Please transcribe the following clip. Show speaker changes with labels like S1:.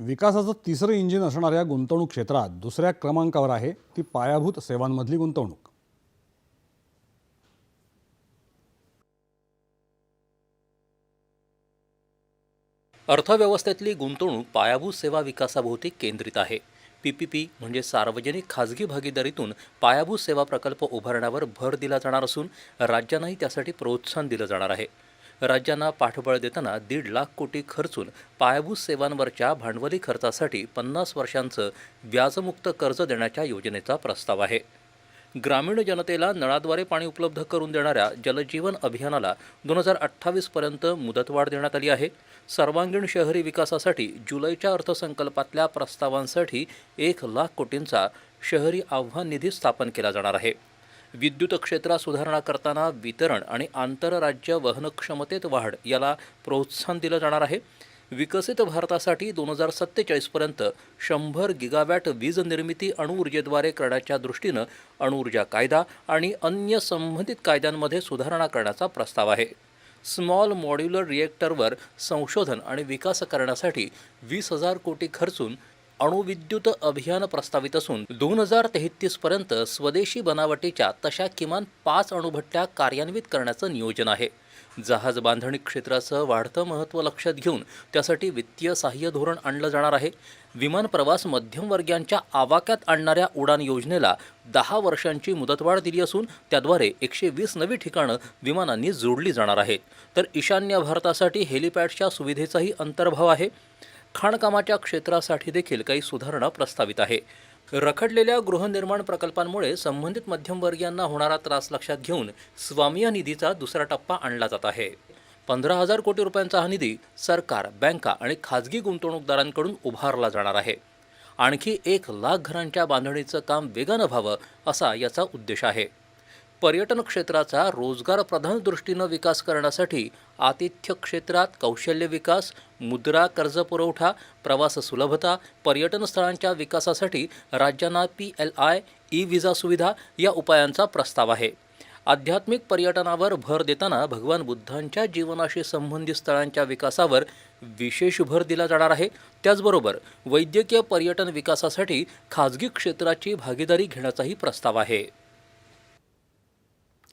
S1: विकासाचं तिसरं इंजिन असणाऱ्या गुंतवणूक क्षेत्रात दुसऱ्या क्रमांकावर आहे ती पायाभूत सेवांमधली गुंतवणूक.
S2: अर्थव्यवस्थेतली गुंतवणूक पायाभूत सेवा विकासाभोवती केंद्रित आहे. पी पी पी म्हणजे सार्वजनिक खाजगी भागीदारीतून पायाभूत सेवा प्रकल्प उभारण्यावर भर दिला जाणार असून राज्यांनाही त्यासाठी प्रोत्साहन दिलं जाणार आहे. राज्यांना पाठबळ देताना दीड लाख कोटी खर्चून पायाभूत सेवांवरच्या भांडवली खर्चासाठी पन्नास वर्षांचं व्याजमुक्त कर्ज देण्याच्या योजनेचा प्रस्ताव आहे. ग्रामीण जनतेला नळाद्वारे पाणी उपलब्ध करून देणाऱ्या जलजीवन अभियानाला दोन हजार अठ्ठावीसपर्यंत मुदतवाढ देण्यात आली आहे. सर्वांगीण शहरी विकासासाठी जुलैच्या अर्थसंकल्पातल्या प्रस्तावांसाठी एक लाख कोटींचा शहरी आव्हान निधी स्थापन केला जाणार आहे. विद्युत क्षेत्रात सुधारणा करताना वितरण आणि आंतरराज्य वहनक्षमतेत वाढ याला प्रोत्साहन दिलं जाणार आहे. विकसित भारतासाठी दोन हजार सत्तेचाळीसपर्यंत शंभर गिगावॅट वीज निर्मिती अणुऊर्जेद्वारे करण्याच्या दृष्टीनं अणुऊर्जा कायदा आणि अन्य संबंधित कायद्यांमध्ये सुधारणा करण्याचा प्रस्ताव आहे. स्मॉल मॉड्युलर रिएक्टरवर संशोधन आणि विकास करण्यासाठी वीस हजार कोटी खर्चून अणुविद्युत अभियान प्रस्तावित असून दोन हजार तेहतीसपर्यंत स्वदेशी बनावटीच्या तशा किमान पाच अणुभट्ट्या कार्यान्वित करण्याचं नियोजन आहे. जहाज बांधणी क्षेत्राचं वाढतं महत्त्व लक्षात घेऊन त्यासाठी वित्तीय सहाय्य धोरण आणलं जाणार आहे. विमान प्रवास मध्यमवर्गीयांच्या आवाक्यात आणणाऱ्या उडान योजनेला दहा वर्षांची मुदतवाढ दिली असून त्याद्वारे एकशे वीस नवी ठिकाणं विमानांनी जोडली जाणार आहेत. तर ईशान्य भारतासाठी हेलिपॅडच्या सुविधेचाही अंतर्भाव आहे. खाणकामाच्या क्षेत्रासाठी देखील काही सुधारणा प्रस्तावित आहे. रखडलेल्या गृहनिर्माण प्रकल्पांमुळे संबंधित मध्यमवर्गीयांना होणारा त्रास लक्षात घेऊन स्वामिया निधीचा दुसरा टप्पा आणला जात आहे. पंधरा हजार कोटी रुपयांचा हा निधी सरकार बँका आणि खाजगी गुंतवणूकदारांकडून उभारला जाणार आहे. आणखी एक लाख घरांच्या बांधणीचं काम वेगानं व्हावं असा याचा उद्देश आहे. पर्यटन क्षेत्राचा रोजगार प्रधान दृष्टीनं विकास करण्यासाठी आतिथ्य क्षेत्रात कौशल्य विकास मुद्रा कर्ज पुरवठा प्रवास सुलभता पर्यटन स्थळांच्या विकासासाठी राज्यांना P L I e visa सुविधा या उपायांचा प्रस्ताव आहे. आध्यात्मिक पर्यटनावर भर देताना भगवान बुद्धांच्या जीवनाशी संबंधित स्थळांच्या विकासावर विशेष भर दिला जाणार आहे. त्याचबरोबर वैद्यकीय पर्यटन विकासासाठी खाजगी क्षेत्राची भागीदारी घेण्याचाही प्रस्ताव आहे.